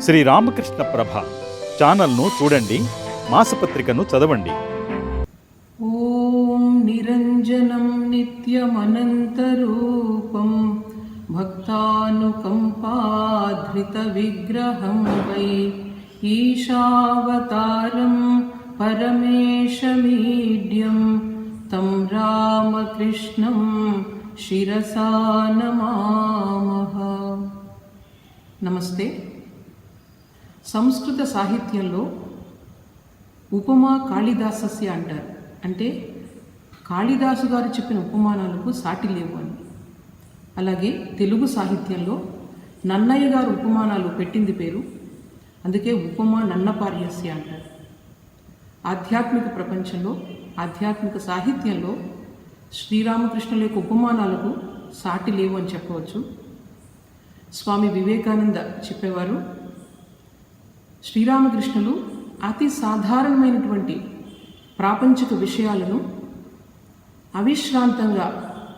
శ్రీ రామకృష్ణ ప్రభ ఛానల్ను చూడండి మాసపత్రికను చదవండి. ఓం నిరంజనం నిత్యమనంతరూపం భక్తానుకంపాధృత విగ్రహం వై ఈశావతారం పరమేశమీడ్యం తం రామకృష్ణం శిరసా నమామహ. నమస్తే. సంస్కృత సాహిత్యంలో ఉపమా కాళిదాసస్య అంటారు. అంటే కాళిదాసు గారు చెప్పిన ఉపమానాలకు సాటి లేవు అని. అలాగే తెలుగు సాహిత్యంలో నన్నయ్య గారు ఉపమానాలు పెట్టింది పేరు. అందుకే ఉపమా నన్నపార్యస్య అంటారు. ఆధ్యాత్మిక ప్రపంచంలో ఆధ్యాత్మిక సాహిత్యంలో శ్రీరామకృష్ణుల యొక్క ఉపమానాలకు సాటి లేవు అని చెప్పవచ్చు. స్వామి వివేకానంద చెప్పేవారు శ్రీరామకృష్ణులు అతి సాధారణమైనటువంటి ప్రాపంచిక విషయాలను అవిశ్రాంతంగా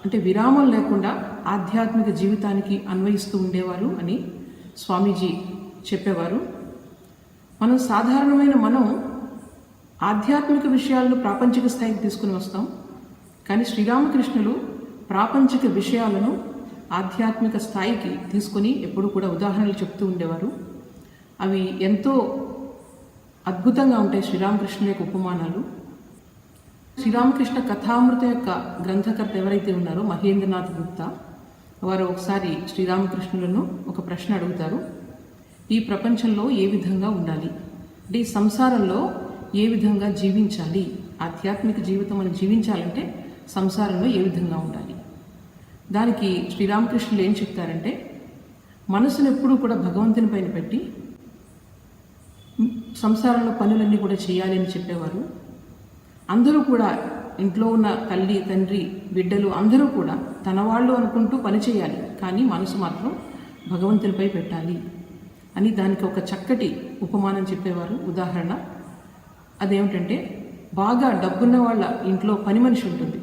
అంటే విరామం లేకుండా ఆధ్యాత్మిక జీవితానికి అన్వయిస్తూ ఉండేవారు అని స్వామీజీ చెప్పేవారు. మనం సాధారణమైన మనం ఆధ్యాత్మిక విషయాలను ప్రాపంచిక స్థాయికి తీసుకుని వస్తాం. కానీ శ్రీరామకృష్ణులు ప్రాపంచిక విషయాలను ఆధ్యాత్మిక స్థాయికి తీసుకొని ఎప్పుడు కూడా ఉదాహరణలు చెప్తూ ఉండేవారు. అవి ఎంతో అద్భుతంగా ఉంటాయి శ్రీరామకృష్ణుల యొక్క ఉపమానాలు. శ్రీరామకృష్ణ కథామృత యొక్క గ్రంథకర్త ఎవరైతే ఉన్నారో మహేంద్రనాథ్ గుప్తా వారు ఒకసారి శ్రీరామకృష్ణులను ఒక ప్రశ్న అడుగుతారు. ఈ ప్రపంచంలో ఏ విధంగా ఉండాలి? అంటే ఈ సంసారంలో ఏ విధంగా జీవించాలి? ఆధ్యాత్మిక జీవితం మనం జీవించాలంటే సంసారంలో ఏ విధంగా ఉండాలి? దానికి శ్రీరామకృష్ణులు ఏం చెప్తారంటే మనసును ఎప్పుడూ కూడా భగవంతుని పైన పెట్టి సంసారంలో పనులన్నీ కూడా చేయాలి అని చెప్పేవారు. అందరూ కూడా ఇంట్లో ఉన్న తల్లి తండ్రి బిడ్డలు అందరూ కూడా తన వాళ్ళు అనుకుంటూ పని చేయాలి. కానీ మనసు మాత్రం భగవంతునిపై పెట్టాలి అని దానికి ఒక చక్కటి ఉపమానం చెప్పేవారు. ఉదాహరణ అదేమిటంటే బాగా డబ్బున్న వాళ్ళ ఇంట్లో పని మనిషి ఉంటుంది.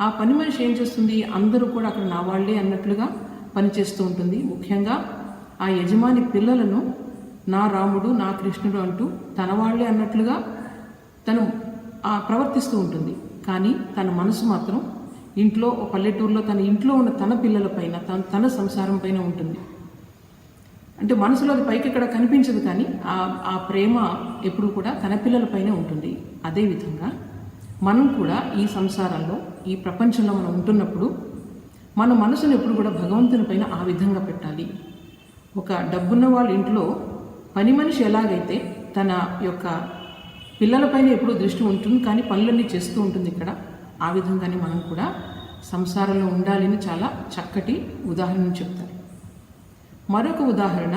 ఆ పని మనిషి ఏం చేస్తుంది? అందరూ కూడా అక్కడ నా వాళ్ళే అన్నట్లుగా పనిచేస్తూ ఉంటుంది. ముఖ్యంగా ఆ యజమాని పిల్లలను నా రాముడు నా కృష్ణుడు అంటూ తన వాళ్ళే అన్నట్లుగా తను ఆ ప్రవర్తిస్తూ ఉంటుంది. కానీ తన మనసు మాత్రం ఇంట్లో పల్లెటూరులో తన ఇంట్లో ఉన్న తన పిల్లలపైన తన తన సంసారం పైన ఉంటుంది. అంటే మనసులో అది పైకి ఇక్కడ కనిపించదు కానీ ఆ ఆ ప్రేమ ఎప్పుడు కూడా తన పిల్లలపైనే ఉంటుంది. అదేవిధంగా మనం కూడా ఈ సంసారంలో ఈ ప్రపంచంలో మనం ఉంటున్నప్పుడు మన మనసును ఎప్పుడు కూడా భగవంతుని పైన ఆ విధంగా పెట్టాలి. ఒక డబ్బున్న వాళ్ళ ఇంట్లో పని మనిషి ఎలాగైతే తన యొక్క పిల్లలపైన ఎప్పుడూ దృష్టి ఉంటుంది కానీ పనులన్నీ చేస్తూ ఉంటుంది ఇక్కడ ఆ విధంగానే మనం కూడా సంసారంలో ఉండాలని చాలా చక్కటి ఉదాహరణ చెప్తారు. మరొక ఉదాహరణ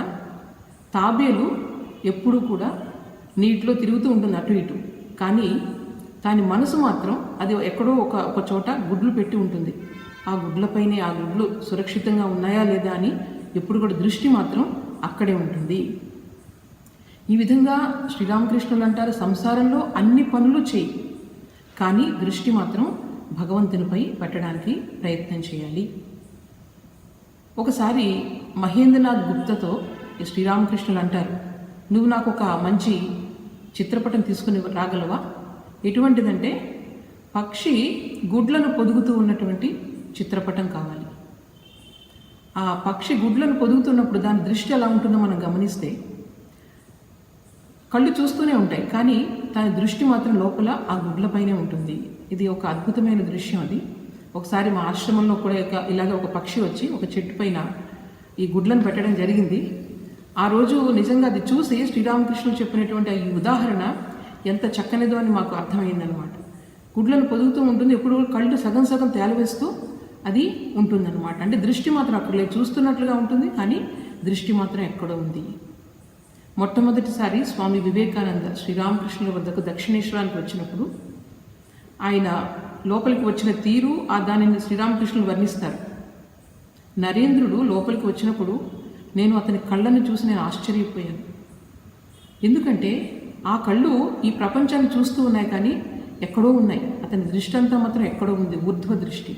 తాబేలు ఎప్పుడూ కూడా నీటిలో తిరుగుతూ ఉంటుంది అటు ఇటు కానీ దాని మనసు మాత్రం అది ఎక్కడో ఒక ఒక చోట గుడ్లు పెట్టి ఉంటుంది. ఆ గుడ్లపైనే ఆ గుడ్లు సురక్షితంగా ఉన్నాయా లేదా అని ఎప్పుడు కూడా దృష్టి మాత్రం అక్కడే ఉంటుంది. ఈ విధంగా శ్రీరామకృష్ణులు అంటారు సంసారంలో అన్ని పనులు చేయి. కానీ దృష్టి మాత్రం భగవంతునిపై పెట్టడానికి ప్రయత్నం చేయాలి. ఒకసారి మహేంద్రనాథ్ గుప్తతో శ్రీరామకృష్ణులు అంటారు నువ్వు నాకు ఒక మంచి చిత్రపటం తీసుకుని రాగలవా? ఎటువంటిదంటే పక్షి గుడ్లను పొదుగుతూ ఉన్నటువంటి చిత్రపటం కావాలి. ఆ పక్షి గుడ్లను పొదుగుతున్నప్పుడు దాని దృష్టి ఎలా ఉంటుందో మనం గమనిస్తే కళ్ళు చూస్తూనే ఉంటాయి కానీ తన దృష్టి మాత్రం లోపల ఆ గుడ్లపైనే ఉంటుంది. ఇది ఒక అద్భుతమైన దృశ్యం అది. ఒకసారి మా ఆశ్రమంలో కూడా ఒక ఇలాగ ఒక పక్షి వచ్చి ఒక చెట్టు పైన ఈ గుడ్లను పెట్టడం జరిగింది. ఆ రోజు నిజంగా అది చూసి శ్రీరామకృష్ణుడు చెప్పినటువంటి ఈ ఉదాహరణ ఎంత చక్కనిదో అని మాకు అర్థమైందనమాట. గుడ్లను పొదుగుతూ ఉంటుంది ఎప్పుడు కళ్ళు సగం సగం తేలవేస్తూ అది ఉంటుందన్నమాట అంటే దృష్టి మాత్రం అక్కడ లేదు చూస్తున్నట్లుగా ఉంటుంది కానీ దృష్టి మాత్రం ఎక్కడో ఉంది. మొట్టమొదటిసారి స్వామి వివేకానంద శ్రీరామకృష్ణుల వద్దకు దక్షిణేశ్వరానికి వచ్చినప్పుడు ఆయన లోపలికి వచ్చిన తీరు ఆ దానిని శ్రీరామకృష్ణులు వర్ణిస్తారు. నరేంద్రుడు లోపలికి వచ్చినప్పుడు నేను అతని కళ్ళను చూసి నేను ఆశ్చర్యపోయాను. ఎందుకంటే ఆ కళ్ళు ఈ ప్రపంచాన్ని చూస్తూ ఉన్నాయి కానీ ఎక్కడో ఉన్నాయి. అతని దృష్టి అంతా మాత్రం ఎక్కడో ఉంది ఊర్ధ్వ దృష్టి.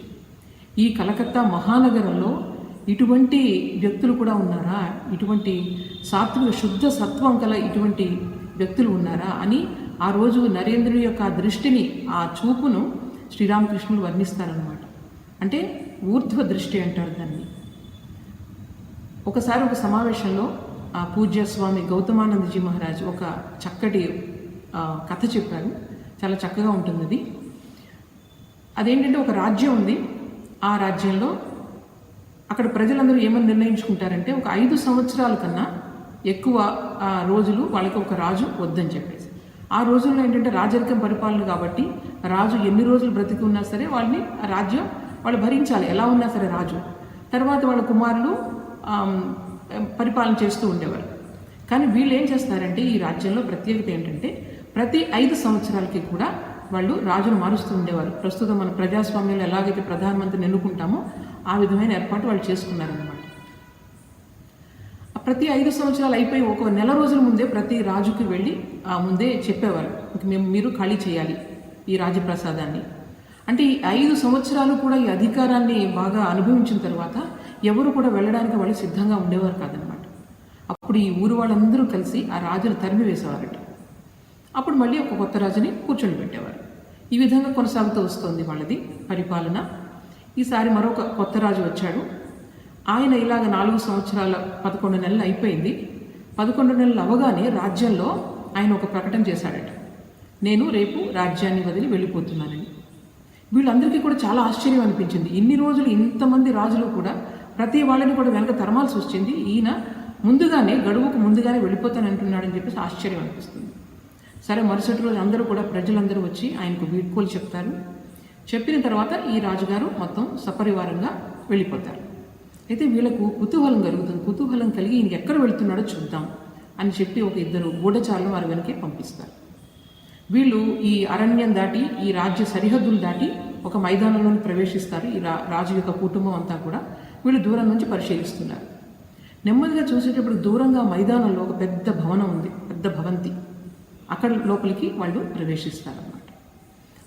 ఈ కలకత్తా మహానగరంలో ఇటువంటి వ్యక్తులు కూడా ఉన్నారా? ఇటువంటి సాత్విక శుద్ధ సత్వం గల ఇటువంటి వ్యక్తులు ఉన్నారా? అని ఆ రోజు నరేంద్రుడి యొక్క దృష్టిని ఆ చూపును శ్రీరామకృష్ణులు వర్ణిస్తారనమాట అంటే ఊర్ధ్వ దృష్టి అంటారు దాన్ని. ఒకసారి ఒక సమావేశంలో ఆ పూజ్యస్వామి గౌతమానందజీ మహారాజ్ ఒక చక్కటి కథ చెప్పారు. చాలా చక్కగా ఉంటుంది అది. అదేంటంటే ఒక రాజ్యం ఉంది. ఆ రాజ్యంలో అక్కడ ప్రజలందరూ ఏమని నిర్ణయించుకుంటారంటే ఒక ఐదు సంవత్సరాల కన్నా ఎక్కువ రోజులు వాళ్ళకి ఒక రాజు వద్దని చెప్పేసి. ఆ రోజుల్లో ఏంటంటే రాజరికం పరిపాలన కాబట్టి రాజు ఎన్ని రోజులు బ్రతికి ఉన్నా సరే వాళ్ళని ఆ రాజ్యం వాళ్ళు భరించాలి. ఎలా ఉన్నా సరే రాజు. తర్వాత వాళ్ళ కుమారులు పరిపాలన చేస్తూ ఉండేవారు. కానీ వీళ్ళు ఏం చేస్తారంటే ఈ రాజ్యంలో ప్రత్యేకత ఏంటంటే ప్రతి ఐదు సంవత్సరాలకి కూడా వాళ్ళు రాజును మారుస్తూ ఉండేవారు. ప్రస్తుతం మన ప్రజాస్వామ్యంలో ఎలాగైతే ప్రధానమంత్రిని ఎన్నుకుంటామో ఆ విధమైన ఏర్పాటు వాళ్ళు చేసుకున్నారనమాట ప్రతి ఐదు సంవత్సరాలు అయిపోయి ఒక నెల రోజుల ముందే ప్రతి రాజుకి వెళ్ళి ఆ ముందే చెప్పేవారు మేము మీరు ఖాళీ చేయాలి ఈ రాజప్రసాదాన్ని. అంటే ఈ ఐదు సంవత్సరాలు కూడా ఈ అధికారాన్ని బాగా అనుభవించిన తర్వాత ఎవరు కూడా వెళ్ళడానికి వాళ్ళు సిద్ధంగా ఉండేవారు కాదనమాట అప్పుడు ఈ ఊరు వాళ్ళందరూ కలిసి ఆ రాజును తరిమి వేసేవారట. అప్పుడు మళ్ళీ ఒక కొత్త రాజుని కూర్చొని పెట్టేవారు. ఈ విధంగా కొనసాగుతూ వస్తుంది వాళ్ళది పరిపాలన. ఈసారి మరొక కొత్త రాజు వచ్చాడు. ఆయన ఇలాగ నాలుగు సంవత్సరాల పదకొండు నెలలు అయిపోయింది. పదకొండు నెలలు అవగానే రాజ్యంలో ఆయన ఒక ప్రకటన చేశాడట. నేను రేపు రాజ్యాన్ని వదిలి వెళ్ళిపోతున్నానని. వీళ్ళందరికీ కూడా చాలా ఆశ్చర్యం అనిపించింది. ఇన్ని రోజులు ఇంతమంది రాజులు కూడా ప్రతి వాళ్ళని కూడా వెనక తరమాల్సి వచ్చింది. ఈయన ముందుగానే గడువుకు ముందుగానే వెళ్ళిపోతానంటున్నాడని చెప్పేసి ఆశ్చర్యం అనిపిస్తుంది. సరే మరుసటి రోజు అందరూ కూడా ప్రజలందరూ వచ్చి ఆయనకు వీడ్కోలు చెప్తారు. చెప్పిన తర్వాత ఈ రాజుగారు మొత్తం సపరివారంగా వెళ్ళిపోతారు. అయితే వీళ్ళకు కుతూహలం కలుగుతుంది. కుతూహలం కలిగి ఈయన ఎక్కడ వెళుతున్నాడో చూద్దాం అని చెప్పి ఒక ఇద్దరు గూఢచారులు వారి వెనకే పంపిస్తారు. వీళ్ళు ఈ అరణ్యం దాటి ఈ రాజ్య సరిహద్దులు దాటి ఒక మైదానంలోకి ప్రవేశిస్తారు. ఈ రా రాజు యొక్క కుటుంబం అంతా కూడా వీళ్ళు దూరం నుంచి పరిశీలిస్తున్నారు. నెమ్మదిగా చూసేటప్పుడు దూరంగా మైదానంలో ఒక పెద్ద భవనం ఉంది. పెద్ద భవంతి. అక్కడ లోపలికి వాళ్ళు ప్రవేశిస్తారు.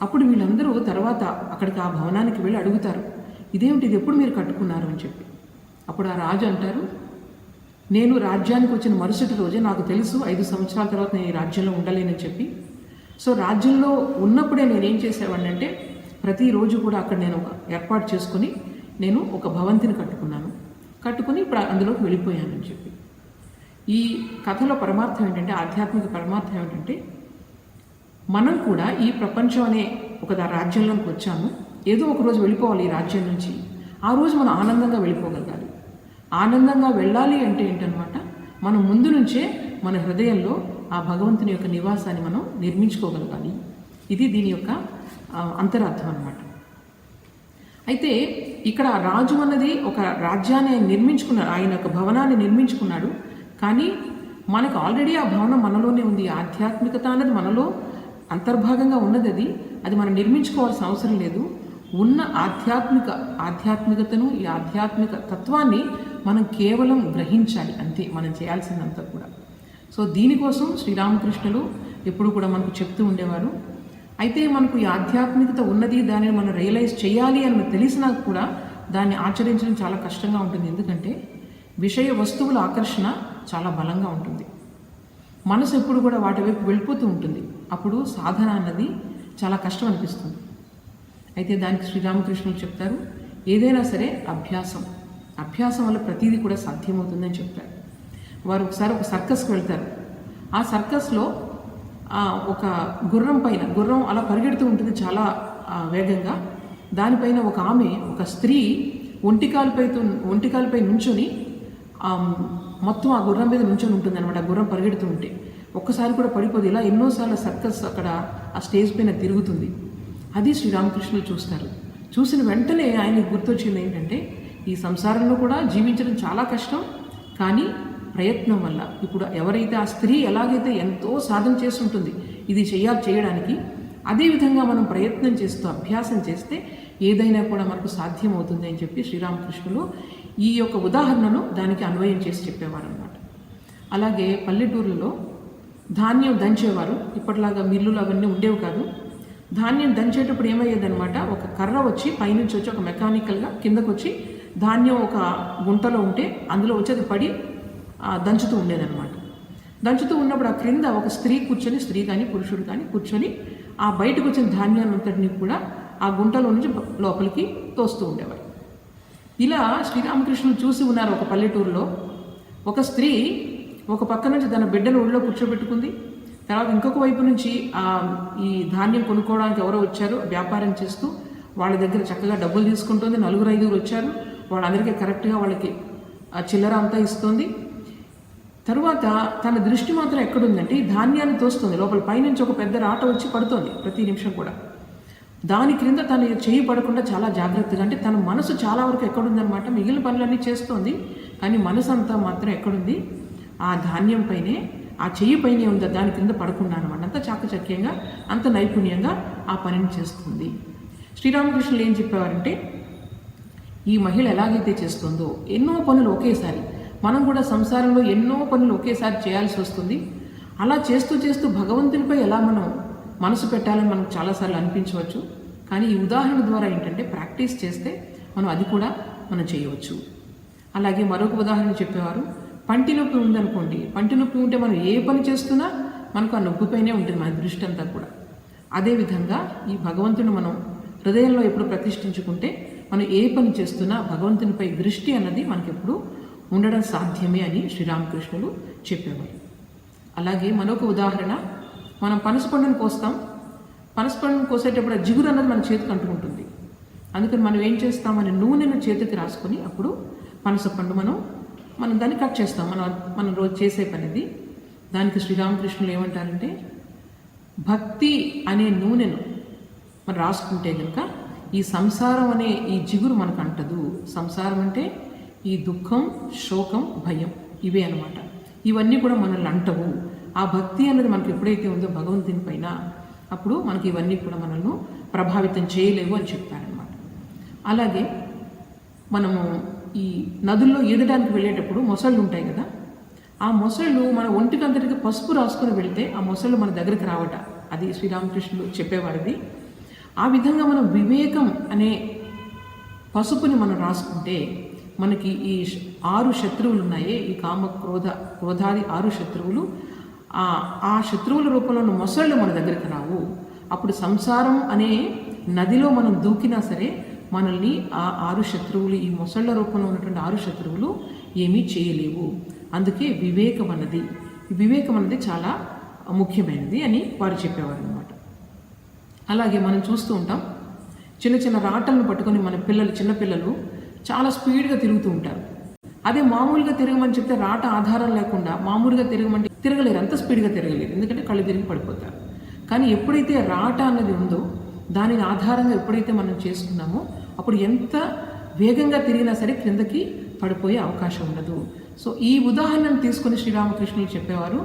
అప్పుడు వీళ్ళందరూ తర్వాత అక్కడికి ఆ భవనానికి వెళ్ళి అడుగుతారు ఇదేమిటి ఇది ఎప్పుడు మీరు కట్టుకున్నారు? అని చెప్పి. అప్పుడు ఆ రాజు అంటారు నేను రాజ్యానికి వచ్చిన మరుసటి రోజే నాకు తెలుసు ఐదు సంవత్సరాల తర్వాత నేను ఈ రాజ్యంలో ఉండలేనని చెప్పి. సో రాజ్యంలో ఉన్నప్పుడే నేనేం చేసేవాడిని అంటే ప్రతిరోజు కూడా అక్కడ నేను ఒక ఏర్పాటు చేసుకుని నేను ఒక భవంతిని కట్టుకున్నాను. కట్టుకుని ఇప్పుడు అందులోకి వెళ్ళిపోయానని చెప్పి. ఈ కథలో పరమార్థం ఏంటంటే ఆధ్యాత్మిక పరమార్థం ఏంటంటే మనం కూడా ఈ ప్రపంచం అనే ఒక రాజ్యంలోకి వచ్చాము. ఏదో ఒక రోజు వెళ్ళిపోవాలి ఈ రాజ్యం నుంచి. ఆ రోజు మనం ఆనందంగా వెళ్ళిపోగలగాలి. ఆనందంగా వెళ్ళాలి అంటే ఏంటనమాట? మనం ముందు నుంచే మన హృదయంలో ఆ భగవంతుని యొక్క నివాసాన్ని మనం నిర్మించుకోగలగాలి. ఇది దీని యొక్క అంతరార్థం అన్నమాట. అయితే ఇక్కడ రాజు అన్నది ఒక రాజ్యాన్ని నిర్మించుకున్నాడు ఆయన ఒక భవనాన్ని నిర్మించుకున్నాడు. కానీ మనకు ఆల్రెడీ ఆ భవనం మనలోనే ఉంది. ఆధ్యాత్మికత అన్నది మనలో అంతర్భాగంగా ఉన్నది అది. అది మనం నిర్మించుకోవాల్సిన అవసరం లేదు. ఉన్న ఆధ్యాత్మిక ఆధ్యాత్మికతను ఈ ఆధ్యాత్మిక తత్వాన్ని మనం కేవలం గ్రహించాలి. అంతే మనం చేయాల్సిందంతా కూడా. సో దీనికోసం శ్రీరామకృష్ణులు ఎప్పుడు కూడా మనకు చెప్తూ ఉండేవారు. అయితే మనకు ఈ ఆధ్యాత్మికత ఉన్నది దానిని మనం రియలైజ్ చేయాలి అని తెలిసినా కూడా దాన్ని ఆచరించడం చాలా కష్టంగా ఉంటుంది. ఎందుకంటే విషయ వస్తువుల ఆకర్షణ చాలా బలంగా ఉంటుంది. మనసు ఎప్పుడు కూడా వాటి వైపు వెళ్ళిపోతూ ఉంటుంది. అప్పుడు సాధన అన్నది చాలా కష్టం అనిపిస్తుంది. అయితే దానికి శ్రీరామకృష్ణులు చెప్తారు ఏదైనా సరే అభ్యాసం. అభ్యాసం వల్ల ప్రతిదీ కూడా సాధ్యమవుతుందని చెప్తారు వారు ఒకసారి ఒక సర్కస్కి వెళ్తారు. ఆ సర్కస్లో ఒక గుర్రం పైన గుర్రం అలా పరిగెడుతూ ఉంటుంది చాలా వేగంగా. దానిపైన ఒక ఆమె ఒక స్త్రీ ఒంటికాలపై ఒంటికాలపై నుంచొని మొత్తం ఆ గుర్రం మీద నుంచొని ఉంటుంది అనమాట ఆ గుర్రం పరిగెడుతూ ఉంటే. ఒక్కసారి కూడా పడిపోదు. ఇలా ఎన్నోసార్లు సర్కస్ అక్కడ ఆ స్టేజ్ పైన తిరుగుతుంది. అది శ్రీరామకృష్ణులు చూస్తారు. చూసిన వెంటనే ఆయనకి గుర్తొచ్చింది ఏంటంటే ఈ సంసారంలో కూడా జీవించడం చాలా కష్టం కానీ ప్రయత్నం వల్ల ఇప్పుడు ఎవరైతే ఆ స్త్రీ ఎలాగైతే ఎంతో సాధన చేస్తుంటుంది ఇది చేయాలి చేయడానికి అదేవిధంగా మనం ప్రయత్నం చేస్తూ అభ్యాసం చేస్తే ఏదైనా కూడా మనకు సాధ్యమవుతుంది అని చెప్పి శ్రీరామకృష్ణులు ఈ యొక్క ఉదాహరణను దానికి అన్వయం చేసి చెప్పేవారు అన్నమాట అలాగే పల్లెటూర్లలో ధాన్యం దంచేవారు. ఇప్పటిలాగా మిల్లులు అవన్నీ ఉండేవి కాదు. ధాన్యం దంచేటప్పుడు ఏమయ్యేదనమాట ఒక కర్ర వచ్చి పైనుంచి వచ్చి ఒక మెకానికల్గా కిందకు వచ్చి ధాన్యం ఒక గుంటలో ఉంటే అందులో వచ్చేది పడి దంచుతూ ఉండేదన్నమాట. దంచుతూ ఉన్నప్పుడు ఆ క్రింద ఒక స్త్రీ కూర్చొని స్త్రీ కానీ పురుషుడు కానీ కూర్చొని ఆ బయటకు వచ్చిన ధాన్యాన్ని కూడా ఆ గుంటలో నుంచి లోపలికి తోస్తూ ఉండేవారు. ఇలా శ్రీరామకృష్ణుడు చూసి ఉన్నారు ఒక పల్లెటూరులో. ఒక స్త్రీ ఒక పక్క నుంచి తన బిడ్డను ఒళ్ళో కూర్చోబెట్టుకుంది. తర్వాత ఇంకొక వైపు నుంచి ఈ ధాన్యం కొనుక్కోవడానికి ఎవరో వచ్చారు వ్యాపారం చేస్తూ వాళ్ళ దగ్గర చక్కగా డబ్బులు తీసుకుంటుంది. నలుగురు ఐదుగురు వచ్చారు. వాళ్ళందరికీ కరెక్ట్గా వాళ్ళకి ఆ చిల్లర అంతా ఇస్తుంది. తరువాత తన దృష్టి మాత్రం ఎక్కడుందంటే ఈ ధాన్యాన్ని తోస్తుంది. లోపల పైనుంచి ఒక పెద్ద రాట వచ్చి పడుతోంది ప్రతి నిమిషం కూడా. దాని క్రింద తను చేయి పడకుండా చాలా జాగ్రత్తగా అంటే తన మనసు చాలా వరకు ఎక్కడుందనమాట మిగిలిన పనులన్నీ చేస్తోంది కానీ మనసు అంతా మాత్రం ఎక్కడుంది? ఆ ధాన్యం పైనే ఆ చెయ్యి పైనే ఉందా దాని కింద పడకుండా అనమాట అంత చాకచక్యంగా అంత నైపుణ్యంగా ఆ పనిని చేస్తుంది. శ్రీరామకృష్ణులు ఏం చెప్పేవారంటే ఈ మహిళ ఎలాగైతే చేస్తుందో ఎన్నో పనులు ఒకేసారి మనం కూడా సంసారంలో ఎన్నో పనులు ఒకేసారి చేయాల్సి వస్తుంది. అలా చేస్తూ చేస్తూ భగవంతునిపై ఎలా మనం మనసు పెట్టాలని మనకు చాలాసార్లు అనిపించవచ్చు. కానీ ఈ ఉదాహరణ ద్వారా ఏంటంటే ప్రాక్టీస్ చేస్తే మనం అది కూడా మనం చేయవచ్చు. అలాగే మరొక ఉదాహరణ చెప్పేవారు పంటి నొప్పి ఉందనుకోండి పంటి నొప్పి ఉంటే మనం ఏ పని చేస్తున్నా మనకు ఆ నొప్పిపైనే ఉంటుంది మన దృష్టి అంతా కూడా అదేవిధంగా ఈ భగవంతుని మనం హృదయంలో ఎప్పుడు ప్రతిష్ఠించుకుంటే మనం ఏ పని చేస్తున్నా భగవంతునిపై దృష్టి అన్నది మనకి ఎప్పుడు ఉండడం సాధ్యమే అని శ్రీరామకృష్ణులు చెప్పేవారు. అలాగే మరొక ఉదాహరణ మనం పనస పండును కోస్తాం. పనస పండును కోసేటప్పుడు జిగురు అన్నది మన చేతికి అంటుకుంటుంది. అందుకని మనం ఏం చేస్తామని నూనెను చేతికి రాసుకొని అప్పుడు పనస పండు మనం మనం దాన్ని కట్ చేస్తాం. మనం మనం రోజు చేసే పనిది. దానికి శ్రీరామకృష్ణులు ఏమంటారంటే భక్తి అనే నూనెను మనం రాసుకుంటే కనుక ఈ సంసారం అనే ఈ జిగురు మనకు అంటదు. సంసారం అంటే ఈ దుఃఖం శోకం భయం ఇవే అనమాట ఇవన్నీ కూడా మనల్ని అంటవు. ఆ భక్తి అనేది మనకి ఎప్పుడైతే ఉందో భగవంతుని పైన అప్పుడు మనకి ఇవన్నీ కూడా మనల్ని ప్రభావితం చేయలేవు అని చెప్తారనమాట అలాగే మనము ఈ నదుల్లో ఈదడానికి వెళ్ళేటప్పుడు మొసళ్ళు ఉంటాయి కదా ఆ మొసళ్ళు మన ఒంటికంతటికి పసుపు రాసుకొని వెళితే ఆ మొసళ్ళు మన దగ్గరికి రావట. అది శ్రీరామకృష్ణుడు చెప్పేవాడిది. ఆ విధంగా మనం వివేకం అనే పసుపుని మనం రాసుకుంటే మనకి ఈ ఆరు శత్రువులు ఉన్నాయే. ఈ కామ క్రోధ క్రోధాది ఆరు శత్రువులు. ఆ ఆ శత్రువుల రూపంలో ఉన్న మొసళ్ళు మన దగ్గరికి రావు. అప్పుడు సంసారం అనే నదిలో మనం దూకినా సరే మనల్ని ఆ ఆరు శత్రువులు ఈ మొసళ్ళ రూపంలో ఉన్నటువంటి ఆరు శత్రువులు ఏమీ చేయలేవు. అందుకే వివేకం అన్నది. వివేకం అన్నది చాలా ముఖ్యమైనది అని వారు చెప్పేవారు అనమాట అలాగే మనం చూస్తూ ఉంటాం చిన్న చిన్న రాటలను పట్టుకొని మన పిల్లలు చిన్నపిల్లలు చాలా స్పీడ్గా తిరుగుతూ ఉంటారు. అదే మామూలుగా తిరగమని చెప్తే రాట ఆధారం లేకుండా మామూలుగా తిరగమంటే తిరగలేరు అంత స్పీడ్గా తిరగలేరు. ఎందుకంటే కళ్ళు తిరిగి పడిపోతారు. కానీ ఎప్పుడైతే రాట అన్నది ఉందో దానిని ఆధారంగా ఎప్పుడైతే మనం చేసుకున్నామో అప్పుడు ఎంత వేగంగా తిరిగినా సరే క్రిందకి పడిపోయే అవకాశం ఉండదు. సో ఈ ఉదాహరణను తీసుకొని శ్రీరామకృష్ణులు చెప్పేవారు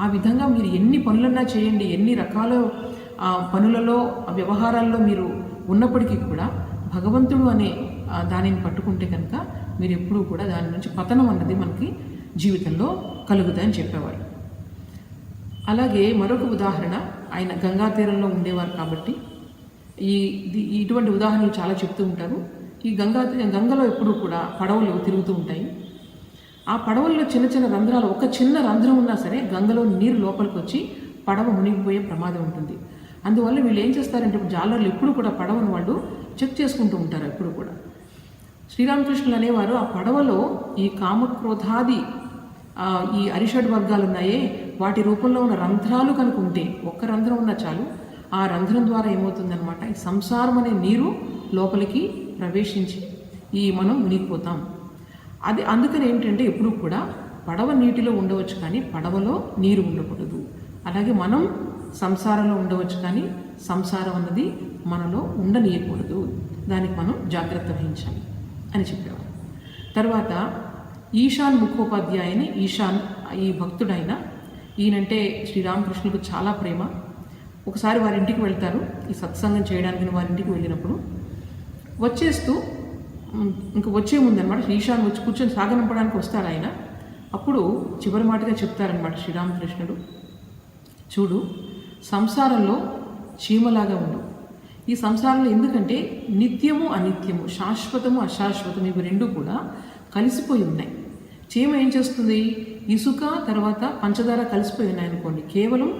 ఆ విధంగా మీరు ఎన్ని పనులన్నా చేయండి ఎన్ని రకాల పనులలో వ్యవహారాల్లో మీరు ఉన్నప్పటికీ కూడా భగవంతుడు అనే దానిని పట్టుకుంటే కనుక మీరు ఎప్పుడూ కూడా దాని నుంచి పతనం అన్నది మనకి జీవితంలో కలుగుతాయని చెప్పేవారు. అలాగే మరొక ఉదాహరణ ఆయన గంగా తీరంలో ఉండేవారు కాబట్టి ఈ ఇది- ఇటువంటి ఉదాహరణలు చాలా చెప్తూ ఉంటారు. ఈ గంగా గంగలో ఎప్పుడూ కూడా పడవలు తిరుగుతూ ఉంటాయి. ఆ పడవల్లో చిన్న చిన్న రంధ్రాలు ఒక చిన్న రంధ్రం ఉన్నా సరే గంగలో నీరు లోపలికి వచ్చి పడవ మునిగిపోయే ప్రమాదం ఉంటుంది. అందువల్ల వీళ్ళు ఏం చేస్తారంటే జాలర్లు ఎప్పుడు కూడా పడవను వాళ్ళు చెక్ చేసుకుంటూ ఉంటారు ఎప్పుడు కూడా. శ్రీరామకృష్ణులు అనేవారు ఆ పడవలో ఈ కామక్రోధాది ఈ అరిషడ్ వర్గాలు ఉన్నాయే వాటి రూపంలో ఉన్న రంధ్రాలు కనుక ఉంటే ఒక్క రంధ్రం ఉన్నా చాలు ఆ రంధ్రం ద్వారా ఏమవుతుందనమాట ఈ సంసారం అనే నీరు లోపలికి ప్రవేశించి ఈ మనం మునిగిపోతాం. అది అందుకని ఏంటంటే ఎప్పుడు కూడా పడవ నీటిలో ఉండవచ్చు కానీ పడవలో నీరు ఉండకూడదు. అలాగే మనం సంసారంలో ఉండవచ్చు కానీ సంసారం అన్నది మనలో ఉండనీయకూడదు. దానికి మనం జాగ్రత్త వహించాలి అని చెప్పేవారు. తర్వాత ఈశాన్ ముఖోపాధ్యాయని ఈశాన్ ఈ భక్తుడైన ఈయనంటే శ్రీరామకృష్ణులకు చాలా ప్రేమ. ఒకసారి వారి ఇంటికి వెళ్తారు. ఈ సత్సంగం చేయడానికి వారి ఇంటికి వెళ్ళినప్పుడు వచ్చేస్తూ ఇంకా ఇంక వచ్చే ముందనమాట శ్రీశాన్ వచ్చి కూర్చొని సాగనంపడానికి వస్తారు ఆయన. అప్పుడు చివరి మాటగా చెప్తారనమాట శ్రీరామకృష్ణుడు చూడు సంసారంలో చీమలాగా ఉండు. ఈ సంసారంలో ఎందుకంటే నిత్యము అనిత్యము శాశ్వతము అశాశ్వతం ఇవి రెండు కూడా కలిసిపోయి ఉన్నాయి. చీమ ఏం చేస్తుంది? ఇసుక తర్వాత పంచదార కలిసిపోయి ఉన్నాయి అనుకోండి కేవలం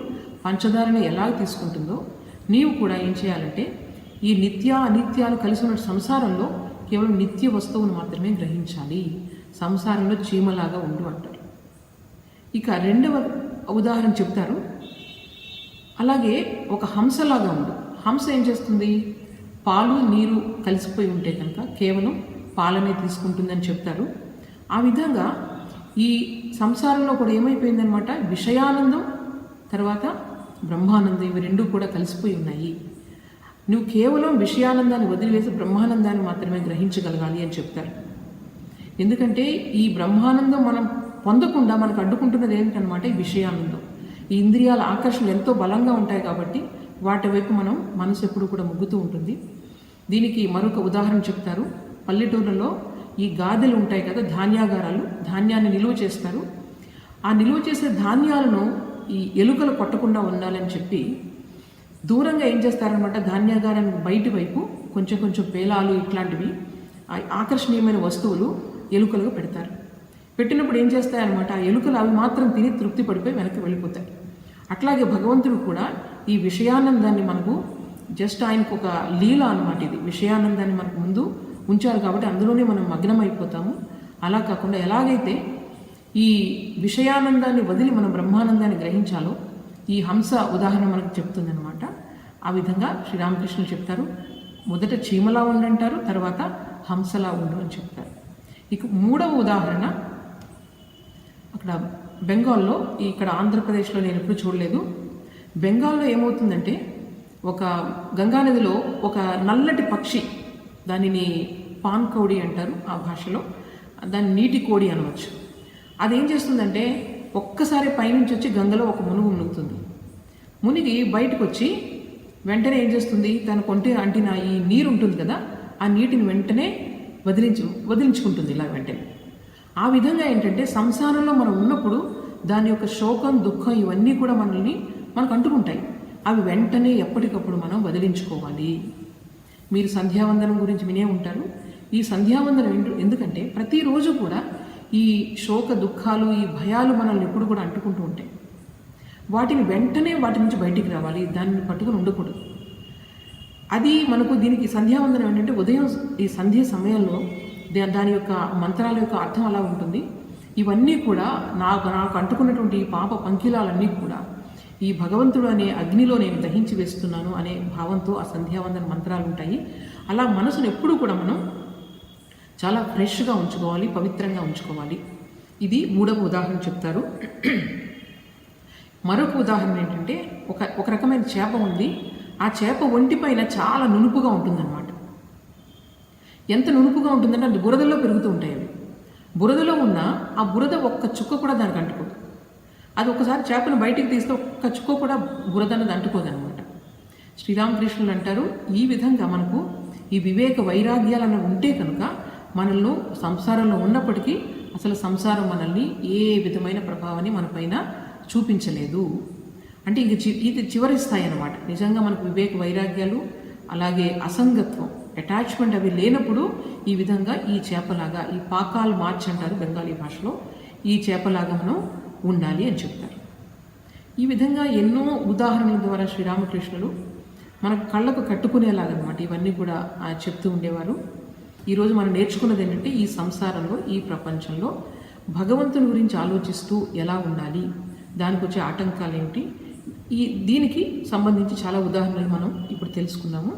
పంచదారని ఎలా తీసుకుంటుందో నీవు కూడా ఏం చేయాలంటే ఈ నిత్య అనిత్యాలు కలిసి ఉన్న సంసారంలో కేవలం నిత్య వస్తువును మాత్రమే గ్రహించాలి. సంసారంలో చీమలాగా ఉండు అంటారు. ఇక రెండవ ఉదాహరణ చెప్తారు. అలాగే ఒక హంసలాగా ఉండు. హంస ఏం చేస్తుంది? పాలు నీరు కలిసిపోయి ఉంటే కనుక కేవలం పాలనే తీసుకుంటుందని చెప్తారు. ఆ విధంగా ఈ సంసారంలో కూడా ఏమైపోయిందనమాట విషయానందం తర్వాత బ్రహ్మానందం ఇవి రెండు కూడా కలిసిపోయి ఉన్నాయి. నువ్వు కేవలం విషయానందాన్ని వదిలివేసి బ్రహ్మానందాన్ని మాత్రమే గ్రహించగలగాలి అని చెప్తారు. ఎందుకంటే ఈ బ్రహ్మానందం మనం పొందకుండా మనకు అడ్డుకుంటున్నది ఏంటనమాట ఈ విషయానందం. ఈ ఇంద్రియాల ఆకర్షణలు ఎంతో బలంగా ఉంటాయి కాబట్టి వాటి వైపు మనం మనసు ఎప్పుడు కూడా ముగ్గుతూ ఉంటుంది. దీనికి మరొక ఉదాహరణ చెప్తారు. పల్లెటూర్లలో ఈ గాదెలు ఉంటాయి కదా ధాన్యాగారాలు ధాన్యాన్ని నిలువ చేస్తారు. ఆ నిలువ చేసే ధాన్యాలను ఈ ఎలుకలు కొట్టకుండా ఉండాలని చెప్పి దూరంగా ఏం చేస్తారనమాట ధాన్యాగారం బయటి వైపు కొంచెం కొంచెం పేలాలు ఇట్లాంటివి ఆకర్షణీయమైన వస్తువులు ఎలుకలుగా పెడతారు. పెట్టినప్పుడు ఏం చేస్తాయన్నమాట? ఆ ఎలుకలు అవి మాత్రం తిని తృప్తి పడిపోయి వెనక్కి వెళ్ళిపోతాయి. అట్లాగే భగవంతుడు కూడా ఈ విషయానందాన్ని మనకు జస్ట్ ఆయనకు ఒక లీల అనమాట ఇది. విషయానందాన్ని మనకు ముందు ఉంచారు కాబట్టి అందులోనే మనం మగ్నం అయిపోతాము అలా కాకుండా ఎలాగైతే ఈ విషయానందాన్ని వదిలి మనం బ్రహ్మానందాన్ని గ్రహించాలో ఈ హంస ఉదాహరణ మనకు చెప్తుందనమాట ఆ విధంగా శ్రీరామకృష్ణులు చెప్తారు మొదట చీమలా ఉండంటారు తర్వాత హంసలా ఉండు అని చెప్తారు. ఇక మూడవ ఉదాహరణ అక్కడ బెంగాల్లో ఇక్కడ ఆంధ్రప్రదేశ్లో నేను ఎప్పుడు చూడలేదు. బెంగాల్లో ఏమవుతుందంటే ఒక గంగానదిలో ఒక నల్లటి పక్షి దానిని పాన్ కౌడి అంటారు ఆ భాషలో దాన్ని నీటి కోడి అనవచ్చు. అదేం చేస్తుందంటే ఒక్కసారి పైనుంచి వచ్చి గంగలో ఒక మునుగు మునుగుతుంది మునిగి బయటకు వచ్చి వెంటనే ఏం చేస్తుంది? తన కొంటి అంటిన ఈ నీరు ఉంటుంది కదా ఆ నీటిని వెంటనే వదిలించు వదిలించుకుంటుంది ఇలా వెంటనే. ఆ విధంగా ఏంటంటే సంసారంలో మనం ఉన్నప్పుడు దాని యొక్క శోకం దుఃఖం ఇవన్నీ కూడా మనల్ని మనకు అంటుకుంటాయి. అవి వెంటనే ఎప్పటికప్పుడు మనం వదిలించుకోవాలి. మీరు సంధ్యావందనం గురించి వినే ఉంటారు. ఈ సంధ్యావందనం ఎందుకంటే ప్రతిరోజు కూడా ఈ శోక దుఃఖాలు ఈ భయాలు మనల్ని ఎప్పుడు కూడా అంటుకుంటూ ఉంటాయి. వాటిని వెంటనే వాటి నుంచి బయటికి రావాలి దాన్ని పట్టుకుని ఉండకూడదు. అది మనకు దీనికి సంధ్యావందనం ఏంటంటే ఉదయం ఈ సంధ్య సమయంలో దాని యొక్క మంత్రాల యొక్క అర్థం అలా ఉంటుంది. ఇవన్నీ కూడా నాకు నాకు అంటుకున్నటువంటి ఈ పాప పంకిలాలన్నీ కూడా ఈ భగవంతుడు అనే అగ్నిలో నేను దహించి వేస్తున్నాను అనే భావంతో ఆ సంధ్యావందన మంత్రాలు ఉంటాయి. అలా మనసును ఎప్పుడూ కూడా మనం చాలా ఫ్రెష్గా ఉంచుకోవాలి పవిత్రంగా ఉంచుకోవాలి. ఇది మూడవ ఉదాహరణ చెప్తారు. మరొక ఉదాహరణ ఏంటంటే ఒక ఒక రకమైన చేప ఉంది. ఆ చేప ఒంటిపైన చాలా నునుపుగా ఉంటుందన్నమాట. ఎంత నునుపుగా ఉంటుందంటే అది బురదలో పెరుగుతూ ఉంటాయి అవి. బురదలో ఉన్న ఆ బురద ఒక్క చుక్క కూడా దానికి అంటుకోదు. అది ఒకసారి చేపను బయటికి తీస్తే ఒక్క చుక్క కూడా బురద అనేది అంటుకోదనమాట శ్రీరామకృష్ణులు అంటారు ఈ విధంగా మనకు ఈ వివేక వైరాగ్యాలన్న ఉంటే కనుక మనల్ని సంసారంలో ఉన్నప్పటికీ అసలు సంసారం మనల్ని ఏ విధమైన ప్రభావాన్ని మనపైన చూపించలేదు. అంటే ఇంక చి ఇది చివరి స్థాయి అనమాట నిజంగా మనకు వివేక వైరాగ్యాలు అలాగే అసంగత్వం అటాచ్మెంట్ అవి లేనప్పుడు ఈ విధంగా ఈ చేపలాగా ఈ పాకాల్ మార్చ్ అంటారు బెంగాలీ భాషలో ఈ చేపలాగా మనం ఉండాలి అని చెప్తారు. ఈ విధంగా ఎన్నో ఉదాహరణల ద్వారా శ్రీరామకృష్ణులు మన కళ్ళకు కట్టుకునేలాగనమాట ఇవన్నీ కూడా చెప్తూ ఉండేవారు. ఈరోజు మనం నేర్చుకున్నది ఏంటంటే ఈ సంసారంలో ఈ ప్రపంచంలో భగవంతుని గురించి ఆలోచిస్తూ ఎలా ఉండాలి దానికి వచ్చే ఆటంకాలు ఏమిటి ఈ దీనికి సంబంధించి చాలా ఉదాహరణలు మనం ఇప్పుడు తెలుసుకున్నాము